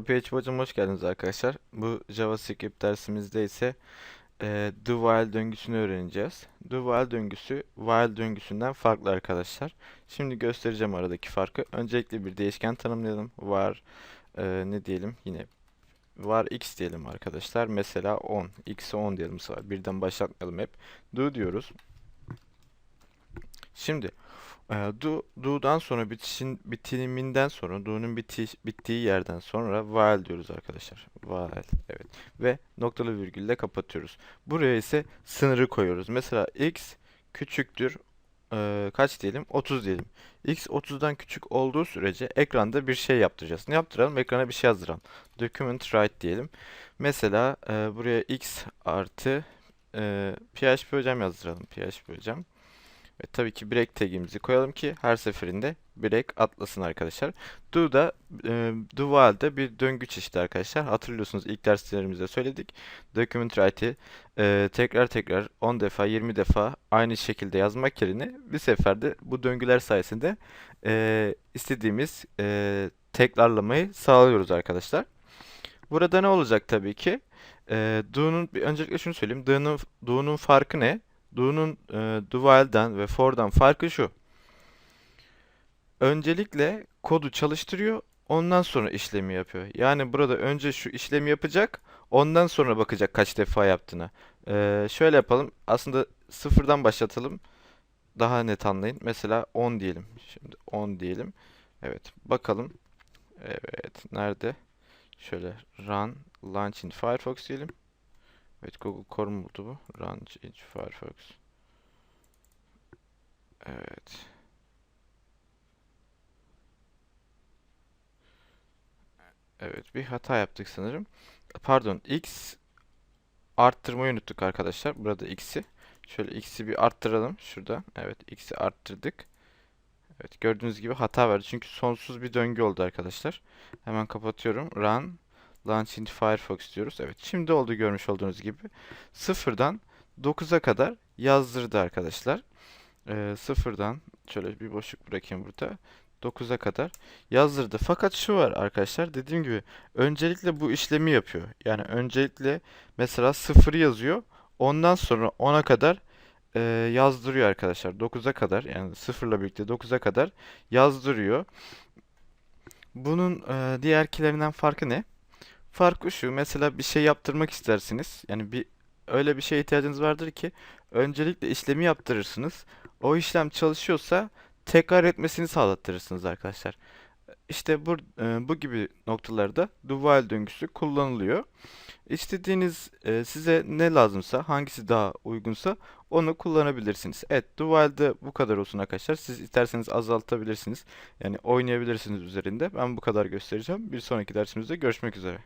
PHP hocam hoş geldiniz arkadaşlar. Bu JavaScript dersimizde ise e, do while döngüsünü öğreneceğiz. Do while döngüsü while döngüsünden farklı arkadaşlar. Şimdi göstereceğim aradaki farkı. Öncelikle bir değişken tanımlayalım. Var e, ne diyelim yine var x diyelim arkadaşlar. Mesela 10. x'e 10 diyelim. Birden başlatmayalım hep. Do diyoruz. Şimdi e, do, do'dan sonra bitişin bitiminden sonra do'nun biti, bittiği yerden sonra while diyoruz arkadaşlar. While evet ve noktalı virgülle kapatıyoruz. Buraya ise sınırı koyuyoruz. Mesela x küçüktür e, kaç diyelim? 30 diyelim. x 30'dan küçük olduğu sürece ekranda bir şey yaptıracağız. Ne yaptıralım? Ekrana bir şey yazdıralım. Document write diyelim. Mesela e, buraya x artı e, PHP hocam yazdıralım. PHP hocam. Ve tabii ki break tagimizi koyalım ki her seferinde break atlasın arkadaşlar. Do da e, do while'de bir döngü çeşidi arkadaşlar. Hatırlıyorsunuz ilk derslerimizde söyledik. Document write'i e, tekrar tekrar 10 defa 20 defa aynı şekilde yazmak yerine bir seferde bu döngüler sayesinde e, istediğimiz e, tekrarlamayı sağlıyoruz arkadaşlar. Burada ne olacak tabii ki? E, do'nun öncelikle şunu söyleyeyim. Do'nun do'nun farkı ne? Do'nun e, do while'den ve for'dan farkı şu. Öncelikle kodu çalıştırıyor, ondan sonra işlemi yapıyor. Yani burada önce şu işlemi yapacak, ondan sonra bakacak kaç defa yaptığını. E, şöyle yapalım. Aslında sıfırdan başlatalım. Daha net anlayın. Mesela 10 diyelim. Şimdi 10 diyelim. Evet, bakalım. Evet, nerede? Şöyle run launch in Firefox diyelim. Evet Google Chrome buldu bu. Run in Firefox. Evet. Evet bir hata yaptık sanırım. Pardon x arttırmayı unuttuk arkadaşlar. Burada x'i. Şöyle x'i bir arttıralım. Şurada. Evet x'i arttırdık. Evet gördüğünüz gibi hata verdi. Çünkü sonsuz bir döngü oldu arkadaşlar. Hemen kapatıyorum. Run Launch in Firefox diyoruz. Evet şimdi oldu görmüş olduğunuz gibi. Sıfırdan 9'a kadar yazdırdı arkadaşlar. Ee, sıfırdan şöyle bir boşluk bırakayım burada. 9'a kadar yazdırdı. Fakat şu var arkadaşlar dediğim gibi öncelikle bu işlemi yapıyor. Yani öncelikle mesela 0 yazıyor. Ondan sonra 10'a kadar e, yazdırıyor arkadaşlar. 9'a kadar yani 0 ile birlikte 9'a kadar yazdırıyor. Bunun e, diğerkilerinden farkı ne? Farkı şu. Mesela bir şey yaptırmak istersiniz. Yani bir öyle bir şeye ihtiyacınız vardır ki öncelikle işlemi yaptırırsınız. O işlem çalışıyorsa tekrar etmesini sağlattırırsınız arkadaşlar. İşte bu, e, bu gibi noktalarda while döngüsü kullanılıyor. İstediğiniz e, size ne lazımsa, hangisi daha uygunsa onu kullanabilirsiniz. Evet, while'de bu kadar olsun arkadaşlar. Siz isterseniz azaltabilirsiniz. Yani oynayabilirsiniz üzerinde. Ben bu kadar göstereceğim. Bir sonraki dersimizde görüşmek üzere.